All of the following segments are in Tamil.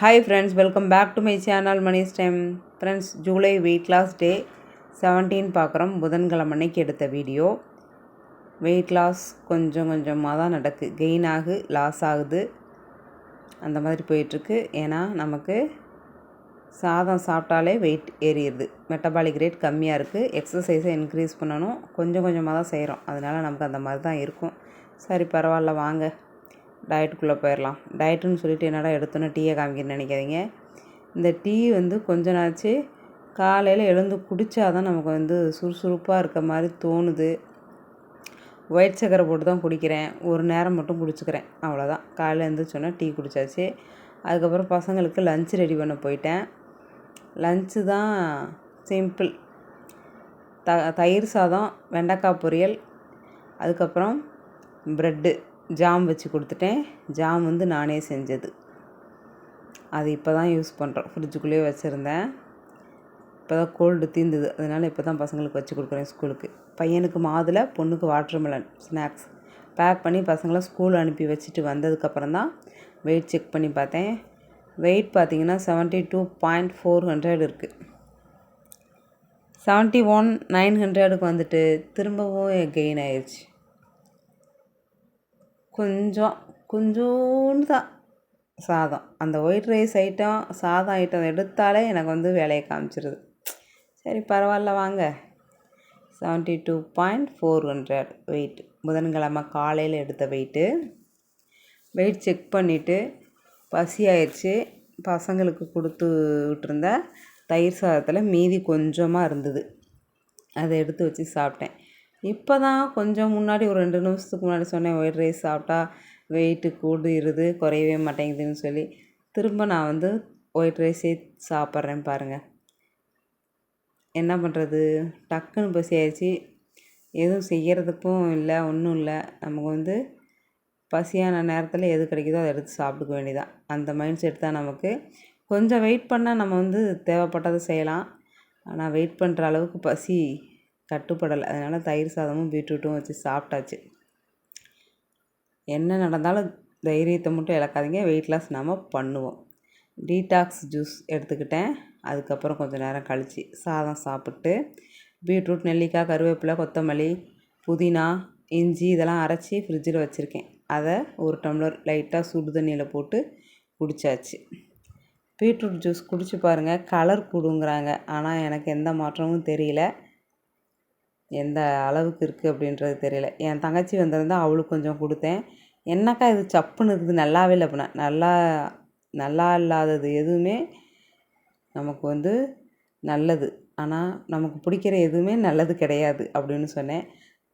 Hi friends welcome back to my channel Mani's time friends July weight loss day seventeen பார்க்குறோம் புதன்கிழமை அன்னைக்கு எடுத்த வீடியோ வெயிட் லாஸ் கொஞ்சம் கொஞ்சமாக தான் நடக்கு. கெயின் ஆகு லாஸ் ஆகுது. அந்த மாதிரி போயிட்டுருக்கு. ஏன்னா நமக்கு சாதம் சாப்பிட்டாலே வெயிட் ஏறிடுது. மெட்டபாலிக் ரேட் கம்மியாக இருக்குது எக்ஸசைஸை இன்க்ரீஸ் பண்ணணும். கொஞ்சம் கொஞ்சமாக தான் செய்கிறோம் அதனால் நமக்கு அந்த மாதிரி தான் இருக்கும். சரி பரவாயில்ல வாங்க. டயட்டுக்குள்ளே போயிடலாம். டயட்டுன்னு சொல்லிட்டு என்னடா எடுத்தோன்னே டீயை காமிக்கிறேன்னு நினைக்காதீங்க. இந்த டீ வந்து கொஞ்ச நாச்சு காலையில் எழுந்து குடித்தா தான் நமக்கு வந்து சுறுசுறுப்பாக இருக்க மாதிரி தோணுது. ஒயிட் சக்கரை போட்டு தான் குடிக்கிறேன். ஒரு நேரம் மட்டும் குடிச்சுக்கிறேன். அவ்வளோதான் காலையில் எழுந்திரிச்சோன்னே டீ குடித்தாச்சு அதுக்கப்புறம் பசங்களுக்கு லஞ்ச் ரெடி பண்ண போயிட்டேன். லஞ்சு தான் சிம்பிள் த தயிர் சாதம் வெண்டைக்காய் பொரியல் அதுக்கப்புறம் ப்ரெட்டு ஜாம் வச்சு கொடுத்துட்டேன். ஜாம் வந்து நானே செஞ்சது. அது இப்போ தான் யூஸ் பண்ணுறோம் ஃப்ரிட்ஜுக்குள்ளேயே வச்சுருந்தேன். இப்போ தான் கோல்டு தீர்ந்தது அதனால் இப்போ தான் பசங்களுக்கு வச்சு கொடுக்குறேன் ஸ்கூலுக்கு. பையனுக்கு மாதுளை பொண்ணுக்கு வாட்டர்மெலன் ஸ்நாக்ஸ். பேக் பண்ணி பசங்களை ஸ்கூல் அனுப்பி வச்சுட்டு வந்ததுக்கப்புறம் தான் வெயிட் செக் பண்ணி பார்த்தேன். வெயிட் பார்த்திங்கன்னா seventy two point four hundred இருக்குது செவன்ட்டி ஒன் நைன் ஹண்ட்ரடுக்கு வந்துட்டு திரும்பவும் கெயின் ஆயிடுச்சு கொஞ்சம் கொஞ்சோண்டு தான் சாதம். அந்த ஒயிட் ரைஸ் ஐட்டம் சாதம் ஐட்டம் எடுத்தாலே எனக்கு வந்து வேலையை காமிச்சிருது. சரி பரவாயில்ல வாங்க. Seventy two point four hundred weight புதன்கிழமை காலையில் எடுத்த வெயிட்டு வெயிட் செக் பண்ணிவிட்டு பசி ஆயிடுச்சு. பசங்களுக்கு கொடுத்து விட்டுருந்த தயிர் சாதத்தில் மீதி கொஞ்சமாக இருந்தது. அதை எடுத்து வச்சு சாப்பிட்டேன். இப்போ தான் கொஞ்சம் முன்னாடி ஒரு ரெண்டு நிமிஷத்துக்கு முன்னாடி சொன்னேன் ஒயிட் ரைஸ் சாப்பிட்டா வெயிட்டு கூடிருது குறையவே மாட்டேங்குதுன்னு சொல்லி. திரும்ப நான் வந்து ஒயிட் ரைஸே சாப்பிட்றேன் பாருங்கள் என்ன பண்ணுறது டக்குன்னு பசி ஆயிடுச்சு எதுவும் செய்கிறதுக்கும் இல்லை ஒன்றும் இல்லை. நமக்கு வந்து பசியான நேரத்தில் எது கிடைக்குதோ அதை எடுத்து சாப்பிட்டுக்க வேண்டியதான் அந்த மைண்ட் செட் தான் நமக்கு. கொஞ்சம் வெயிட் பண்ணால் நம்ம வந்து தேவைப்பட்டதை செய்யலாம். ஆனால் வெயிட் பண்ணுற அளவுக்கு பசி கட்டுப்படலை அதனால் தயிர் சாதமும் பீட்ரூட்டும் வச்சு சாப்பிட்டாச்சு. என்ன நடந்தாலும் தைரியத்தை மட்டும் இழக்காதீங்க. வெயிட் லாஸ் நாம் பண்ணுவோம். டீடாக்ஸ் ஜூஸ் எடுத்துக்கிட்டேன். அதுக்கப்புறம் கொஞ்சம் நேரம் கழித்து சாதம் சாப்பிட்டு பீட்ரூட் நெல்லிக்காய் கருவேப்பிலை கொத்தமல்லி புதினா இஞ்சி இதெல்லாம் அரைச்சி ஃப்ரிட்ஜில் வச்சுருக்கேன். அதை ஒரு டம்ளர் லைட்டாக சுடு தண்ணியில் போட்டு குடித்தாச்சு பீட்ரூட் ஜூஸ் குடிச்சு பாருங்கள் கலர் கூடுங்கிறாங்க. ஆனால் எனக்கு எந்த மாற்றமும் தெரியல. எந்த அளவுக்கு இருக்குது அப்படின்றது தெரியல. என் தங்கச்சி வந்திருந்தா அவளுக்கு கொஞ்சம் கொடுத்தேன். என்னக்கா இது சப்புன்னு இருக்குது? நல்லாவே இல்லை அப்படின்னா. நல்லா நல்லா இல்லாதது எதுவுமே நமக்கு வந்து நல்லது. ஆனால் நமக்கு பிடிக்கிற எதுவுமே நல்லது கிடையாது அப்படின்னு சொன்னேன்.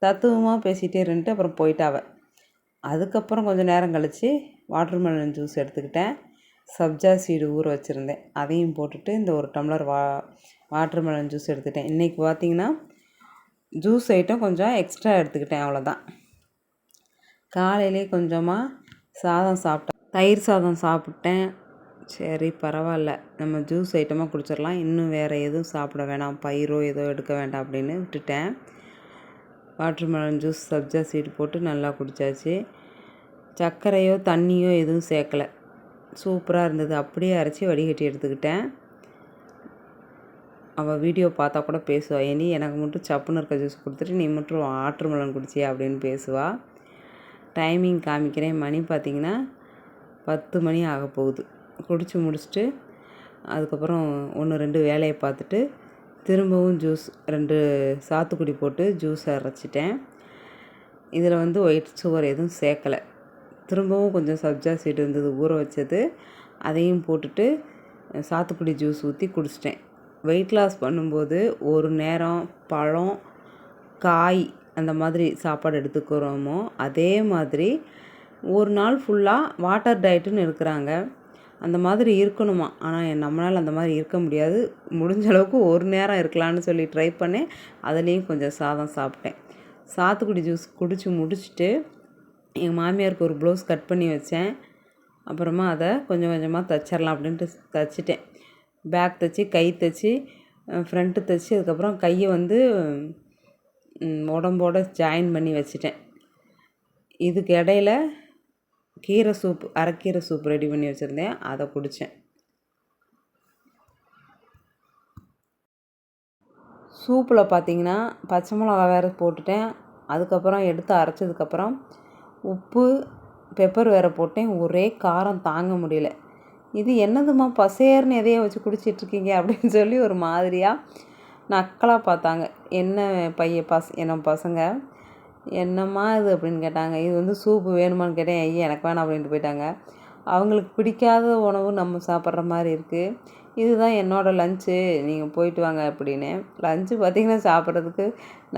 தத்துவமாக பேசிகிட்டே இருந்துட்டு அப்புறம் போயிட்டாவ அதுக்கப்புறம் கொஞ்சம் நேரம் கழித்து வாட்டர்மெலன் ஜூஸ் எடுத்துக்கிட்டேன். சப்ஜா சீடு ஊற வச்சுருந்தேன். அதையும் போட்டுட்டு இந்த ஒரு டம்ளர் வா வாட்டர்மெலன் ஜூஸ் எடுத்துட்டேன் இன்றைக்கி பார்த்திங்கன்னா ஜூஸ் ஐட்டம் கொஞ்சம் எக்ஸ்ட்ரா எடுத்துக்கிட்டேன் அவ்வளோதான் காலையிலே கொஞ்சமாக சாதம் சாப்பிட்டேன். தயிர் சாதம் சாப்பிட்டேன். சரி பரவாயில்ல. நம்ம ஜூஸ் ஐட்டமாக குடிச்சிடலாம். இன்னும் வேறு எதுவும் சாப்பிட வேணாம். பயிரோ ஏதோ எடுக்க வேண்டாம் அப்படின்னு விட்டுட்டேன். வாட்டர் மெலன் ஜூஸ் சப்ஜா சீடு போட்டு நல்லா குடித்தாச்சு சர்க்கரையோ தண்ணியோ எதுவும் சேர்க்கலை. சூப்பராக இருந்தது. அப்படியே அரைச்சி வடிகட்டி எடுத்துக்கிட்டேன். அவள் வீடியோ பார்த்தா கூட பேசுவாள் ஏனி எனக்கு மட்டும் சப்புன்னு இருக்க ஜூஸ் கொடுத்துட்டு நீ மட்டும் ஆற்றுமலன் குடிச்சியா? அப்படின்னு பேசுவாள் டைமிங் காமிக்கிறேன். மணி பார்த்திங்கன்னா பத்து மணி ஆக போகுது. குடித்து முடிச்சுட்டு அதுக்கப்புறம் ஒன்று ரெண்டு வேலையை பார்த்துட்டு திரும்பவும் ஜூஸ் ரெண்டு சாத்துக்குடி போட்டு ஜூஸ் அரைச்சிட்டேன். இதில் வந்து ஒயிட் சுகர் எதுவும் சேர்க்கலை. திரும்பவும் கொஞ்சம் சப்ஜா சீடு இருந்தது ஊற வச்சது. அதையும் போட்டுட்டு சாத்துக்குடி ஜூஸ் ஊற்றி குடிச்சிட்டேன். வெயிட் லாஸ் பண்ணும்போது ஒரு நேரம் பழம் காய் அந்த மாதிரி சாப்பாடு எடுத்துக்கிறோமோ அதே மாதிரி ஒரு நாள் ஃபுல்லாக வாட்டர் டயட்டுன்னு இருக்கிறாங்க. அந்த மாதிரி இருக்கணுமா? ஆனால் நம்மளால் அந்த மாதிரி இருக்க முடியாது. முடிஞ்ச அளவுக்கு ஒரு நேரம் இருக்கலான்னு சொல்லி ட்ரை பண்ணேன். அதுலேயும் கொஞ்சம் சாதம் சாப்பிட்டேன். சாத்துக்குடி ஜூஸ் குடித்து முடிச்சுட்டு எங்கள் மாமியாருக்கு ஒரு ப்ளவுஸ் கட் பண்ணி வச்சேன். அப்புறமா அதை கொஞ்சம் கொஞ்சமாக தைச்சிடலாம் அப்படின்ட்டு தைச்சிட்டேன். பேக் தைச்சி கை தைச்சி ஃப்ரண்ட்டு தைச்சி அதுக்கப்புறம் கையை வந்து உடம்போட ஜாயின் பண்ணி வச்சுட்டேன். இதுக்கு இடையில கீரை சூப் அரைக்கீரை சூப் ரெடி பண்ணி வச்சுருந்தேன். அதை குடித்தேன் சூப்பில் பார்த்தீங்கன்னா பச்சை மிளகா வேறு போட்டுட்டேன். அதுக்கப்புறம் எடுத்து அரைச்சதுக்கப்புறம் உப்பு பெப்பர் வேறு போட்டேன். ஒரே காரம் தாங்க முடியல. இது என்னதும்மா பசேர்னு எதையோ வச்சு குடிச்சிட்ருக்கீங்க அப்படின்னு சொல்லி ஒரு மாதிரியாக நக்கலாக பார்த்தாங்க. என்ன பைய பச என்ன பசங்க? என்னம்மா இது அப்படின்னு கேட்டாங்க. இது வந்து சூப்பு வேணுமான்னு கேட்டேன். ஐயா எனக்கு வேணாம் அப்படின்ட்டு போயிட்டாங்க. அவங்களுக்கு பிடிக்காத உணவு நம்ம சாப்பிட்ற மாதிரி இருக்குது இதுதான் என்னோடய லஞ்சு. நீங்கள் போயிட்டு வாங்க அப்படின்னு. லஞ்சு பார்த்திங்கன்னா சாப்பிட்றதுக்கு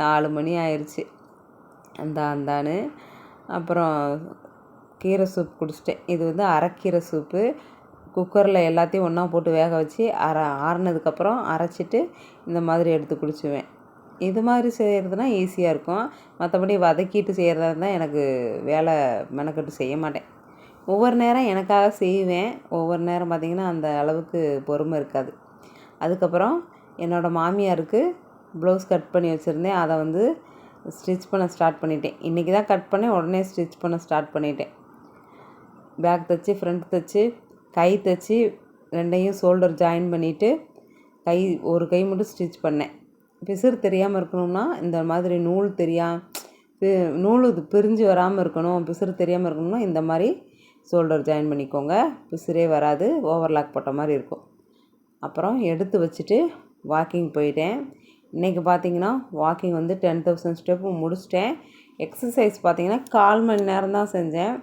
நாலு மணி ஆயிடுச்சு அந்த அந்தான்னு. அப்புறம் கீரை சூப் குடிச்சிட்டேன். இது வந்து அரைக்கீரை சூப்பு. குக்கரில் எல்லாத்தையும் ஒன்றா போட்டு வேக வச்சு அர ஆறுனதுக்கப்புறம் அரைச்சிட்டு இந்த மாதிரி எடுத்து குடிச்சுவேன். இது மாதிரி செய்கிறதுனா ஈஸியாக இருக்கும். மற்றபடி வதக்கிட்டு செய்கிறதா இருந்தால் எனக்கு வேலை மெனக்கட்டு செய்ய மாட்டேன். ஒவ்வொரு நேரம் எனக்காக செய்வேன். ஒவ்வொரு நேரம் பார்த்திங்கன்னா அந்த அளவுக்கு பொறுமை இருக்காது. அதுக்கப்புறம் என்னோடய மாமியாருக்கு ப்ளவுஸ் கட் பண்ணி வச்சுருந்தேன். அதை வந்து ஸ்டிச் பண்ண ஸ்டார்ட் பண்ணிட்டேன். இன்றைக்கி தான் கட் பண்ணேன். உடனே ஸ்டிச் பண்ண ஸ்டார்ட் பண்ணிட்டேன். பேக் தைச்சி ஃப்ரண்ட் தைச்சி கை தைச்சி ரெண்டையும் ஷோல்டர் ஜாயின் பண்ணிவிட்டு கை ஒரு கை மட்டும் ஸ்டிச் பண்ணேன். பிசுறு தெரியாமல் இருக்கணும்னா இந்த மாதிரி நூல் தெரியா நூல் இது பிரிஞ்சு வராமல் இருக்கணும். பிசுறு தெரியாமல் இருக்கணும்னா இந்த மாதிரி ஷோல்டர் ஜாயின் பண்ணிக்கோங்க. பிசுறே வராது ஓவர்லாக் போட்ட மாதிரி இருக்கும். அப்புறம் எடுத்து வச்சுட்டு வாக்கிங் போயிட்டேன். இன்றைக்கி பார்த்தீங்கன்னா வாக்கிங் வந்து டென் தௌசண்ட் ஸ்டெப்பு முடிச்சிட்டேன். எக்ஸசைஸ் பார்த்தீங்கன்னா கால் மணி நேரம் தான் செஞ்சேன்.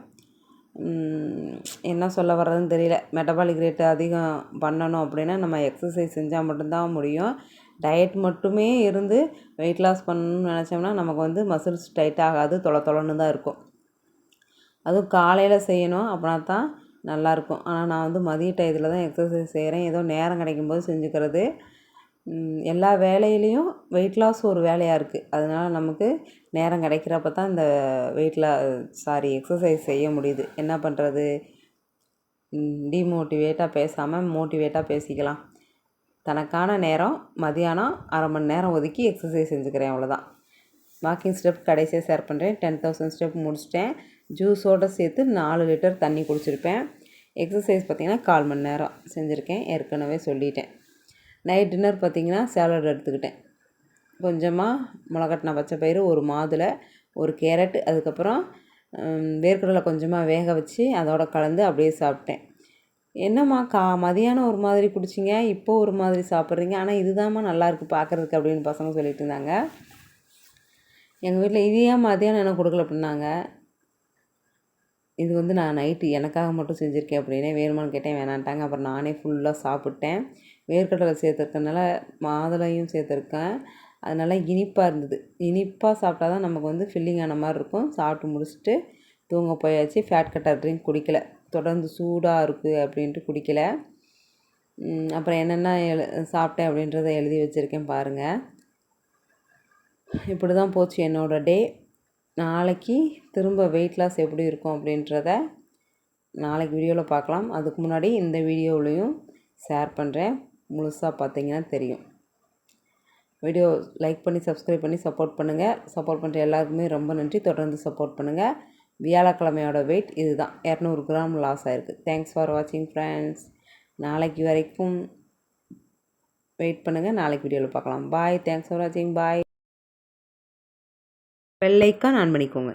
என்ன சொல்ல வர்றதுன்னு தெரியல. மெட்டபாலிக் ரேட்டு அதிகம் பண்ணணும் அப்படின்னா நம்ம எக்ஸசைஸ் செஞ்சால் மட்டும்தான் முடியும். டயட் மட்டுமே இருந்து வெயிட் லாஸ் பண்ணணும்னு நினச்சோம்னா நமக்கு வந்து மசில்ஸ் டைட் ஆகாது தொலை தொலைன்னு தான் இருக்கும். அதுவும் காலையில் செய்யணும் அப்படின்னா தான் நல்லாயிருக்கும் ஆனால் நான் வந்து மதிய டயத்தில் தான் எக்ஸசைஸ் செய்கிறேன் ஏதோ நேரம் கிடைக்கும்போது செஞ்சுக்கிறது. எல்லா வேலையிலையும் வெயிட் லாஸ் ஒரு வேலையாக இருக்குது அதனால் நமக்கு நேரம் கிடைக்கிறப்ப தான் இந்த வெயிட் லா சாரி எக்ஸசைஸ் செய்ய முடியுது. என்ன பண்ணுறது டிமோட்டிவேட்டாக பேசாமல் மோட்டிவேட்டாக பேசிக்கலாம். தனக்கான நேரம் மதியானம் அரை மணி நேரம் ஒதுக்கி எக்ஸசைஸ் செஞ்சுக்கிறேன் அவ்வளோதான் வாக்கிங் ஸ்டெப் கடைசியாக ஷேர் பண்ணுறேன் டென் தௌசண்ட் ஸ்டெப் முடிச்சிட்டேன். ஜூஸோடு சேர்த்து நாலு லிட்டர் தண்ணி குடிச்சிருப்பேன். எக்ஸசைஸ் பார்த்திங்கன்னா கால் மணி நேரம் செஞ்சுருக்கேன். ஏற்கனவே சொல்லிட்டேன். நைட் டின்னர் பார்த்திங்கன்னா சேலட் எடுத்துக்கிட்டேன். கொஞ்சமாக மிளகட்டின பச்சை பயிறு ஒரு மாதுளை ஒரு கேரட் அதுக்கப்புறம் வேர்க்கடலை கொஞ்சமாக வேக வச்சு அதோட கலந்து அப்படியே சாப்பிட்டேன். என்னம்மா கா மதியானம் ஒரு மாதிரி பிடிச்சிங்க இப்போ ஒரு மாதிரி சாப்பிட்றீங்க ஆனால் இதுதாம்மா நல்லாயிருக்கு பார்க்குறதுக்கு அப்படின்னு பசங்க சொல்லிட்டு இருந்தாங்க. எங்கள் வீட்டில் இது ஏன் மதியானம் என்ன கொடுக்கல அப்படின்னாங்க. இது வந்து நான் நைட்டு எனக்காக மட்டும் செஞ்சுருக்கேன் அப்படின்னே வேணுமான்னு கேட்டேன் வேணான்ட்டாங்க. அப்புறம் நானே ஃபுல்லாக சாப்பிட்டேன். வேர்க்கடலை சேர்த்துருக்கனால மாதுளையும் சேர்த்துருக்கேன். அதனால் இனிப்பாக இருந்தது. இனிப்பாக சாப்பிட்டா தான் நமக்கு வந்து ஃபில்லிங் ஆன மாதிரி இருக்கும். சாப்பிட்டு முடிச்சுட்டு தூங்க போயாச்சு. ஃபேட் கட்டர் ட்ரிங்க் குடிக்கல. தொடர்ந்து சூடாக இருக்குது அப்படின்ட்டு குடிக்கல. அப்புறம் என்னென்ன எழு சாப்பிட்டேன் அப்படின்றத எழுதி வச்சுருக்கேன் பாருங்கள் இப்படி தான் போச்சு என்னோடய டே. நாளைக்கு திரும்ப வெயிட் லாஸ் எப்படி இருக்கும் அப்படின்றத நாளைக்கு வீடியோவில் பார்க்கலாம். அதுக்கு முன்னாடி இந்த வீடியோவிலையும் ஷேர் பண்ணுறேன் முழுசாக பார்த்தீங்கன்னா தெரியும். வீடியோ லைக் பண்ணி சப்ஸ்கிரைப் பண்ணி சப்போர்ட் பண்ணுங்கள் சப்போர்ட் பண்ணுற எல்லாருக்குமே ரொம்ப நன்றி. தொடர்ந்து சப்போர்ட் பண்ணுங்கள் வியாழக்கிழமையோட வெயிட் இது தான் இரநூறு கிராம் லாஸ் ஆகிருக்கு தேங்க்ஸ் ஃபார் வாட்சிங் ஃப்ரெண்ட்ஸ் நாளைக்கு வரைக்கும் வெயிட் பண்ணுங்கள் நாளைக்கு வீடியோவில் பார்க்கலாம். பாய் தேங்க்ஸ் ஃபார் வாட்சிங் பாய் பெல்லைக்கான் ஆன் பண்ணிக்கோங்க.